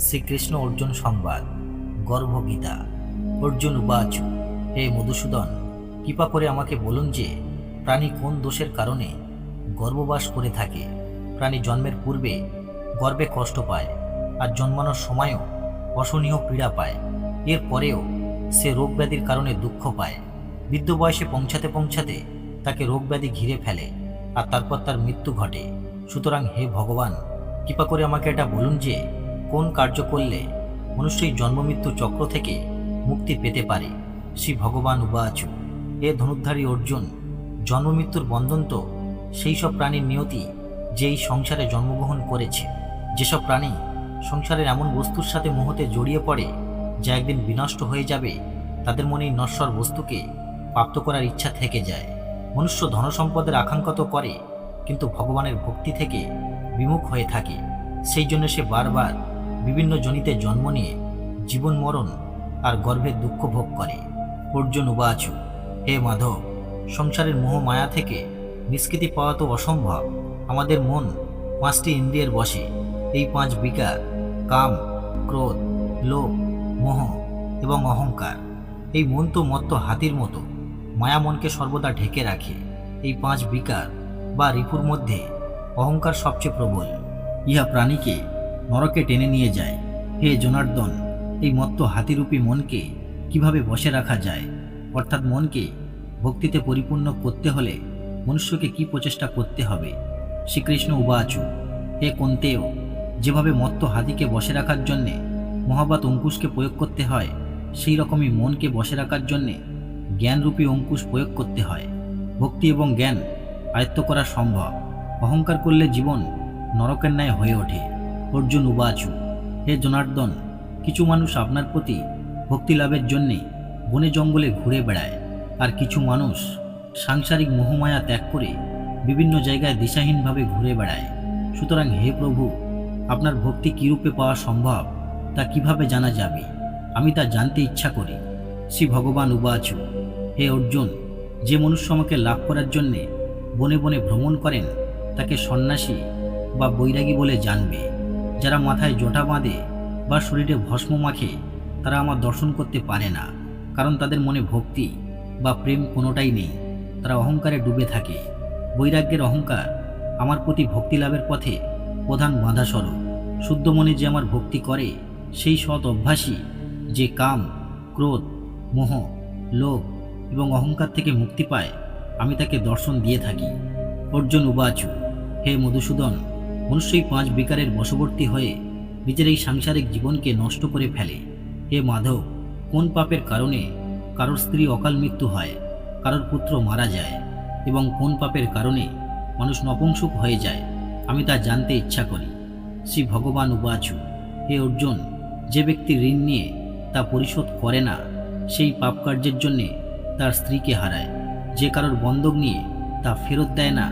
শ্রীকৃষ্ণ অর্জুন সংবাদ, গর্ভগীতা। অর্জুন উবাচু, হে মধুসূদন, কৃপা করে আমাকে বলুন যে, প্রাণী কোন দোষের কারণে গর্ভবাস করে থাকে? প্রাণী জন্মের পূর্বে গর্বে কষ্ট পায় আর জন্মানোর সময়ও অসহনীয় পীড়া পায়। এর পরেও সে রোগব্যাধির কারণে দুঃখ পায়। বৃদ্ধ বয়সে পৌঁছাতে পৌঁছাতে তাকে রোগব্যাধি ঘিরে ফেলে আর তারপর তার মৃত্যু ঘটে। সুতরাং হে ভগবান, কৃপা করে আমাকে এটা বলুন যে কোন কার্য করলে মনুষ্য জন্মমৃত্যু চক্র থেকে মুক্তি পেতে পারে? শ্রী ভগবান উবাচু এ ধনুর্ধারী অর্জুন, জন্মমৃত্যুর বন্ধন তো সেই সব প্রাণীর নিয়তি যে এই সংসারে জন্মগ্রহণ করেছে। যেসব প্রাণী সংসারের এমন বস্তুর সাথে মোহতে জড়িয়ে পড়ে, যা একদিন বিনষ্ট হয়ে যাবে, তাদের মনে নশ্বর বস্তুকে প্রাপ্ত করার ইচ্ছা থেকে যায়। মনুষ্য ধনসম্পদের আকাঙ্ক্ষা তো করে, কিন্তু ভগবানের ভক্তি থেকে বিমুখ হয়ে থাকে। সেই জন্য সে বারবার বিভিন্ন জনিতে জন্ম নিয়ে জীবন মরণ আর গর্ভের দুঃখ ভোগ করে। অর্জুন উবাচু হে মাধব, সংসারের মোহ মায়া থেকে নিষ্কৃতি পাওয়া তো অসম্ভব। আমাদের মন পাঁচটি ইন্দ্রিয়ের বসে। এই পাঁচ বিকার, কাম, ক্রোধ, লোভ, মোহ এবং অহংকার। এই মন তো মত্ত হাতির মতো। মায়া মনকে সর্বদা ঢেকে রাখে। এই পাঁচ বিকার বা রিপুর মধ্যে অহংকার সবচেয়ে প্রবল। ইহা প্রাণীকে নরকে টেনে নিয়ে যায়। হে জনার্দন, এই মত্ত হাতিরূপী মনকে কীভাবে বসে রাখা যায়? অর্থাৎ মনকে ভক্তিতে পরিপূর্ণ করতে হলে মনুষ্যকে কি প্রচেষ্টা করতে হবে? শ্রীকৃষ্ণ উবাচু, হে কন্তেও, যেভাবে মত্ত হাতিকে বসে রাখার জন্যে মহাবাত অঙ্কুশকে প্রয়োগ করতে হয়, সেই রকমই মনকে বসে রাখার জন্যে জ্ঞানরূপী অঙ্কুশ প্রয়োগ করতে হয়। ভক্তি এবং জ্ঞান আয়ত্ত করা সম্ভব। অহংকার করলে জীবন নরকের ন্যায় হয়ে ওঠে। অর্জুন উবাচু হে জনার্দন, কিছু মানুষ আপনার প্রতি ভক্তি লাভের জন্যে বনে জঙ্গলে ঘুরে বেড়ায়। আর কিছু মানুষ সাংসারিক মোহমায়া ত্যাগ করে বিভিন্ন জায়গায় দিশাহীনভাবে ঘুরে বেড়ায়। সুতরাং হে প্রভু, আপনার ভক্তি কীরূপে পাওয়া সম্ভব, তা কীভাবে জানা যাবে? আমি তা জানতে ইচ্ছা করি। শ্রী ভগবান উবাচু হে অর্জুন, যে মনুষ্য আমাকে লাভ করার জন্যে বনে বনে ভ্রমণ করেন, তাকে সন্ন্যাসী বা বৈরাগী বলে জানবে। যারা মাথায় জটা বাঁধে বা শরীরে ভস্ম মাখে, তারা আমার দর্শন করতে পারে না, কারণ তাদের মনে ভক্তি বা প্রেম কোনোটাই নেই। তারা অহংকারে ডুবে থাকে। বৈরাগ্যের অহংকার আমার প্রতি ভক্তি লাভের পথে প্রধান বাধাস্বরূপ। শুদ্ধ মনে যে আমার ভক্তি করে, সেই সৎ অভ্যাসী যে কাম, ক্রোধ, মোহ, লোভ এবং অহংকার থেকে মুক্তি পায়, আমি তাকে দর্শন দিয়ে থাকি। অর্জুন উবাচু, হে মধুসূদন মনুষ্যই পাঁচ বিকারের বশবর্তী হয়ে নিজের এই সাংসারিক জীবনকে নষ্ট করে ফেলে। হে মাধব, কোন পাপের কারণে কারোর স্ত্রী অকাল মৃত্যু হয়, কারোর পুত্র মারা যায়, এবং কোন পাপের কারণে মানুষ নপুংসুক হয়ে যায়, আমি তা জানতে ইচ্ছা করি। শ্রী ভগবান উবাচু হে অর্জুন, যে ব্যক্তি ঋণ নিয়ে তা পরিশোধ করে না, সেই পাপ কার্যের জন্যে তার স্ত্রীকে হারায়। যে কারোর বন্ধক নিয়ে তা ফেরত দেয় না,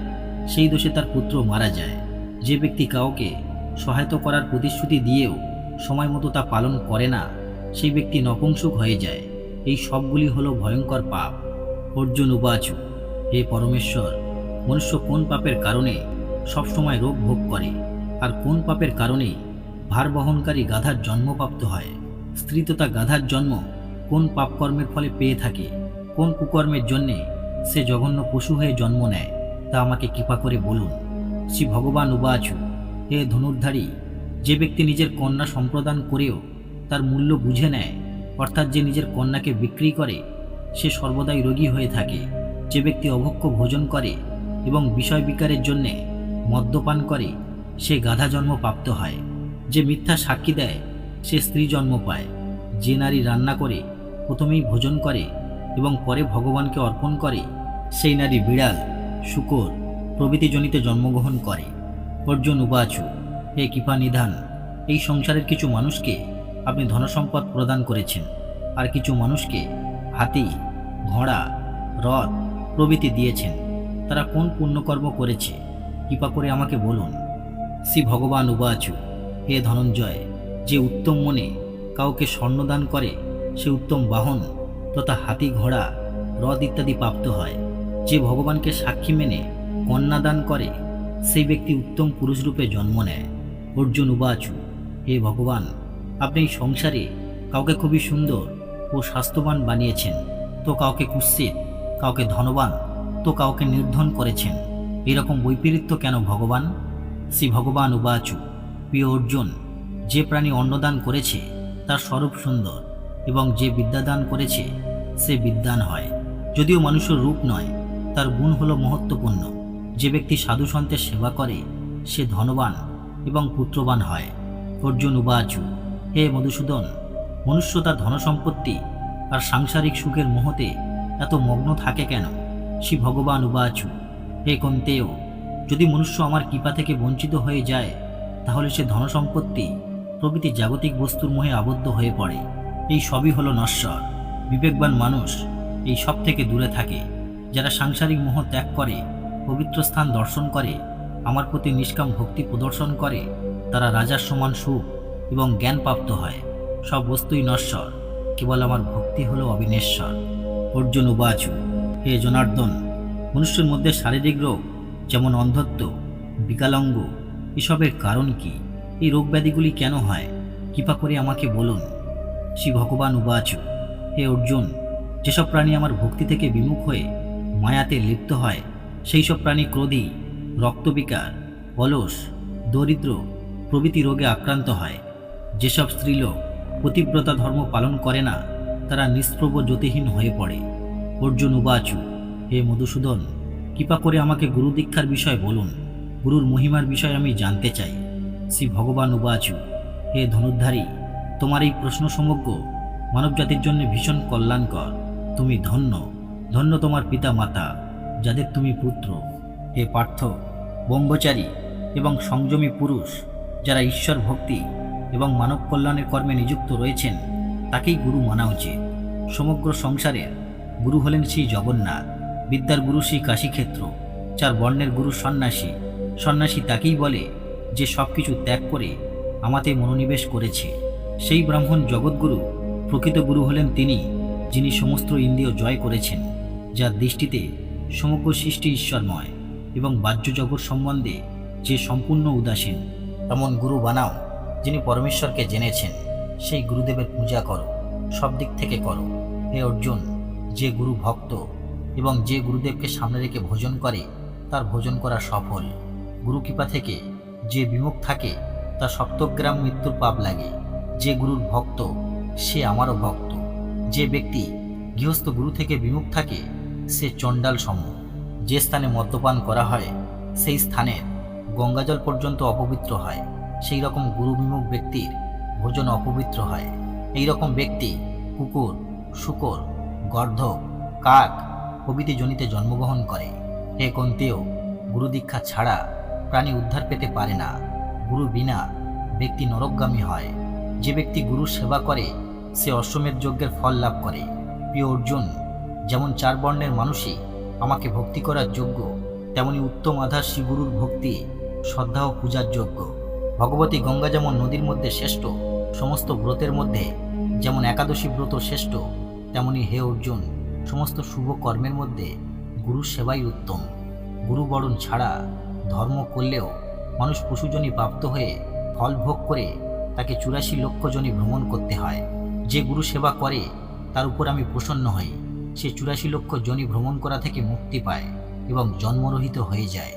সেই দোষে তার পুত্র মারা যায়। যে ব্যক্তি কাউকে সহায়তা করার প্রতিশ্রুতি দিয়েও সময় মতো তা পালন করে না, সেই ব্যক্তি নপুংসুক হয়ে যায়। এই সবগুলি হলো ভয়ঙ্কর পাপ। অর্জুন উবাচু হে পরমেশ্বর, মনুষ্য কোন পাপের কারণে সবসময় রোগ ভোগ করে? আর কোন পাপের কারণে ভার বহনকারী গাধার জন্মপ্রাপ্ত হয়? স্ত্রী তথা গাধার জন্ম কোন পাপকর্মের ফলে পেয়ে থাকে? কোন কুকর্মের জন্যে সে জঘন্য পশু হয়ে জন্ম নেয়? তা আমাকে কৃপা করে বলুন। শ্রী ভগবান উবাচু, হে ধনুর্ধারী, যে ব্যক্তি নিজের কন্যা সম্প্রদান করেও তার মূল্য বুঝে নেয়, অর্থাৎ যে নিজের কন্যাকে বিক্রি করে, সে সর্বদাই রোগী হয়ে থাকে। যে ব্যক্তি অভক্ষ ভোজন করে এবং বিষয় বিকারের জন্যে মদ্যপান করে, সে গাধা জন্ম প্রাপ্ত হয়। যে মিথ্যা সাক্ষী দেয়, সে স্ত্রী জন্ম পায়। যে নারী রান্না করে, প্রথমেই ভোজন করে এবং পরে ভগবানকে অর্পণ করে, সেই নারী বিড়াল, শুকর প্রভৃতি জনিতে জন্মগ্রহণ করে। অর্জুন উবাচু হে কৃপা নিধান, এই সংসারের কিছু মানুষকে আপনি ধনসম্পদ প্রদান করেছেন, আর কিছু মানুষকে হাতি, ঘোড়া রথ প্রভৃতি দিয়েছেন। তারা কোন পুণ্যকর্ম করেছে? কৃপা করে আমাকে বলুন। শ্রী ভগবান উবাচু হে ধনঞ্জয়, যে উত্তম মনে কাউকে স্বর্ণদান করে, সে উত্তম বাহন তথা হাতি, ঘোড়া রথ ইত্যাদি প্রাপ্ত হয়। যে ভগবানকে সাক্ষী মেনে কন্যাদান করে, সেই ব্যক্তি উত্তম পুরুষরূপে জন্ম নেয়। অর্জুন উবাচু হে ভগবান, আপনি এই সংসারে কাউকে খুবই সুন্দর ও স্বাস্থ্যবান বানিয়েছেন। তো কাউকে কুৎসিত, কাউকে ধনবান, তো কাউকে নির্ধন করেছেন। এরকম বৈপরীত্য কেন ভগবান? শ্রী ভগবান উবাচু প্রিয় অর্জুন, যে প্রাণী অন্নদান করেছে, তার স্বরূপ সুন্দর এবং যে বিদ্যাদান করেছে, সে বিদ্যান হয়। যদিও মানুষের রূপ নয়, তার গুণ হলো মহত্বপূর্ণ। যে ব্যক্তি সাধু সন্তের সেবা করে, সে ধনবান এবং পুত্রবান হয়। অর্জুন উবাচু হে মধুসূদন মনুষ্য তার ধনসম্পত্তি আর সাংসারিক সুখের মোহতে এত মগ্ন থাকে কেন? শ্রী ভগবান উবাচু হে কন্তেয়, যদি মনুষ্য আমার কৃপা থেকে বঞ্চিত হয়ে যায়, তাহলে সে ধনসম্পত্তি প্রভৃতি জাগতিক বস্তুর মোহে আবদ্ধ হয়ে পড়ে। এই সবই হলো নশ্বর। বিবেকবান মানুষ এই সব থেকে দূরে থাকে, যারা সাংসারিক মোহ ত্যাগ করে পবিত্র স্থান দর্শন করে, আমার প্রতি নিষ্কাম ভক্তি প্রদর্শন করে, তারা রাজার সমান সুখ এবং জ্ঞান প্রাপ্ত হয়। সব বস্তুই নশ্বর, কেবল আমার ভক্তি হল অবিনেশ্বর। অর্জুন উবাচু হে জনার্দন, মনুষ্যের মধ্যে শারীরিক রোগ, যেমন অন্ধত্ব, বিকালাঙ্গ, এসবের কারণ কি? এই রোগ ব্যাধিগুলি কেন হয়? কৃপা করে আমাকে বলুন। শ্রী ভগবান উবাচু হে অর্জুন, যেসব প্রাণী আমার ভক্তি থেকে বিমুখ হয়ে মায়াতে লিপ্ত হয় সেই সব প্রাণী ক্রোধী, রক্তবিকার, অলস, দরিদ্র, প্রভৃতি রোগে আক্রান্ত হয়। যেসব স্ত্রীলোক পতিব্রতা ধর্ম পালন করে না, তারা নিষ্প্রভ জ্যোতিহীন হয়ে পড়ে। অর্জুন উবাচু, হে মধুসূদন, কৃপা করে আমাকে গুরু দীক্ষার বিষয় বলুন। গুরুর মহিমার বিষয় আমি জানতে চাই। শ্রী ভগবান উবাচু, হে ধনুদ্ধারী তোমার এই প্রশ্ন সমগ্র মানবজাতির জন্য ভীষণ কল্যাণকর। তুমি ধন্য ধন্য তোমার পিতা মাতা যাদের তুমি পুত্র, হে পার্থ, ব্রহ্মচারী এবং সংযমী পুরুষ, যারা ঈশ্বর ভক্তি এবং মানব কল্যাণের কর্মে নিযুক্ত রয়েছেন, তাকেই গুরু মানা উচিত। সমগ্র সংসারের গুরু হলেন শ্রী জগন্নাথ, বিদ্যার গুরু শ্রী কাশীক্ষেত্র চার বর্ণের গুরু সন্ন্যাসী। সন্ন্যাসী তাকেই বলে যে সব কিছু ত্যাগ করে আমাতে মনোনিবেশ করেছে। সেই ব্রাহ্মণ জগৎগুরু, প্রকৃত গুরু হলেন তিনি, যিনি সমস্ত ইন্দ্রিয় জয় করেছেন, যার দৃষ্টিতে সমগ্র সৃষ্টি ঈশ্বরময় এবং বাহ্য জগৎ সম্বন্ধে যে সম্পূর্ণ উদাসীন, এমন গুরু বানাও যিনি পরমেশ্বরকে জেনেছেন। সেই গুরুদেবের পূজা করো, সব দিক থেকে করো। হে অর্জুন, যে গুরু ভক্ত এবং যে গুরুদেবকে সামনে রেখে ভোজন করে, তার ভোজন করা সফল। গুরু কৃপা থেকে যে বিমুখ থাকে তার সপ্তগ্রাম মৃত্যুর পাপ লাগে। যে গুরুর ভক্ত, সে আমারও ভক্ত। যে ব্যক্তি গৃহস্থ গুরু থেকে বিমুখ থাকে সে চণ্ডাল সম যে স্থানে মদ্যপান করা হয়, সেই স্থানের গঙ্গাজল পর্যন্ত অপবিত্র হয়। সেই রকম গুরু বিমুখ ব্যক্তির ভোজন অপবিত্র হয়। এই রকম ব্যক্তি কুকুর, শুকর, গর্ধব, কাক প্রভৃতি জনিতে জন্মগ্রহণ করে। হে কন্তেও, গুরু দীক্ষা ছাড়া প্রাণী উদ্ধার পেতে পারে না। গুরু বিনা ব্যক্তি নরকগামী হয়। যে ব্যক্তি গুরু সেবা করে, সে অশ্বমেধ যজ্ঞের ফল লাভ করে। প্রিয় অর্জুন যেমন চার বর্ণের মানুষই আমাকে ভক্তি করার যোগ্য, তেমনি উত্তম আধার শ্রীগুরুর ভক্তি, শ্রদ্ধা ও পূজার যোগ্য। ভগবতী গঙ্গা যেমন নদীর মধ্যে শ্রেষ্ঠ, সমস্ত ব্রতের মধ্যে যেমন একাদশী ব্রত শ্রেষ্ঠ, তেমনি হে অর্জুন, সমস্ত শুভ কর্মের মধ্যে গুরু সেবাই উত্তম। গুরু বরণ ছাড়া ধর্ম করলেও মানুষ পশুজনী প্রাপ্ত হয়ে ফল ভোগ করে তাকে চুরাশি লক্ষ জনী ভ্রমণ করতে হয়। যে গুরু সেবা করে, তার উপর আমি প্রসন্ন হই। সে চুরাশি লক্ষ জনি ভ্রমণ করা থেকে মুক্তি পায় এবং জন্মরহিত হয়ে যায়।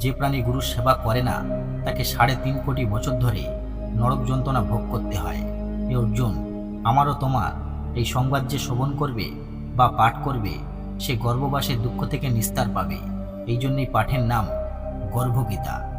যে প্রাণী গুরুর সেবা করে না, তাকে সাড়ে তিন কোটি বছর ধরে নরক যন্ত্রণা ভোগ করতে হয়। এ অর্জুন, আমারও তোমার এই সংবাদ যে শ্রবণ করবে বা পাঠ করবে, সে গর্ভবাসের দুঃখ থেকে নিস্তার পাবে। এই জন্যই পাঠের নাম গর্ভগীতা।